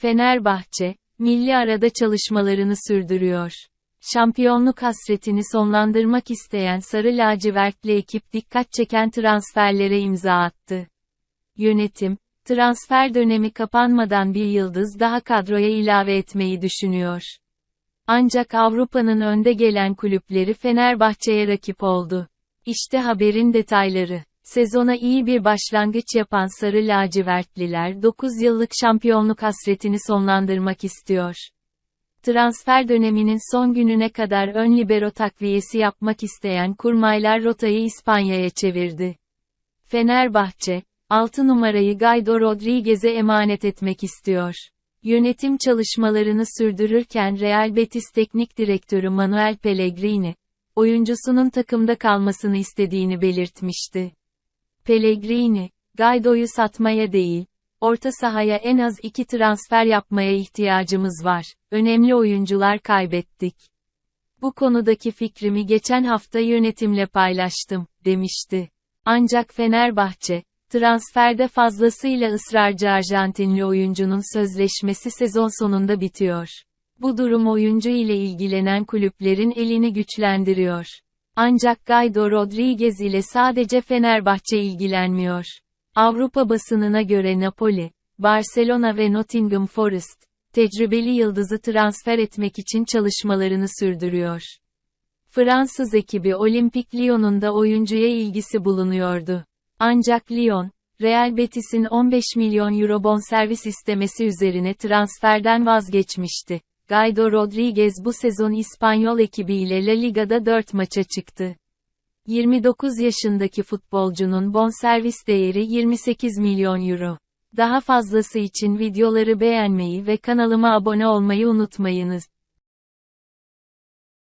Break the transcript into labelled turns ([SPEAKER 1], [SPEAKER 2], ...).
[SPEAKER 1] Fenerbahçe, milli arada çalışmalarını sürdürüyor. Şampiyonluk hasretini sonlandırmak isteyen Sarı Lacivertli ekip dikkat çeken transferlere imza attı. Yönetim, transfer dönemi kapanmadan bir yıldız daha kadroya ilave etmeyi düşünüyor. Ancak Avrupa'nın önde gelen kulüpleri Fenerbahçe'ye rakip oldu. İşte haberin detayları. Sezona iyi bir başlangıç yapan Sarı Lacivertliler 9 yıllık şampiyonluk hasretini sonlandırmak istiyor. Transfer döneminin son gününe kadar ön libero takviyesi yapmak isteyen kurmaylar rotayı İspanya'ya çevirdi. Fenerbahçe, 6 numarayı Guido Rodriguez'e emanet etmek istiyor. Yönetim çalışmalarını sürdürürken Real Betis Teknik Direktörü Manuel Pellegrini, oyuncusunun takımda kalmasını istediğini belirtmişti. Pellegrini, Guido'yu satmaya değil, orta sahaya en az iki transfer yapmaya ihtiyacımız var. Önemli oyuncular kaybettik. Bu konudaki fikrimi geçen hafta yönetimle paylaştım, demişti. Ancak Fenerbahçe, transferde fazlasıyla ısrarcı Arjantinli oyuncunun sözleşmesi sezon sonunda bitiyor. Bu durum oyuncu ile ilgilenen kulüplerin elini güçlendiriyor. Ancak Guido Rodriguez ile sadece Fenerbahçe ilgilenmiyor. Avrupa basınına göre Napoli, Barcelona ve Nottingham Forest, tecrübeli yıldızı transfer etmek için çalışmalarını sürdürüyor. Fransız ekibi Olimpik Lyon'un da oyuncuya ilgisi bulunuyordu. Ancak Lyon, Real Betis'in 15 milyon euro bonservis istemesi üzerine transferden vazgeçmişti. Guido Rodriguez bu sezon İspanyol ekibiyle La Liga'da 4 maça çıktı. 29 yaşındaki futbolcunun bonservis değeri 28 milyon euro. Daha fazlası için videoları beğenmeyi ve kanalıma abone olmayı unutmayınız.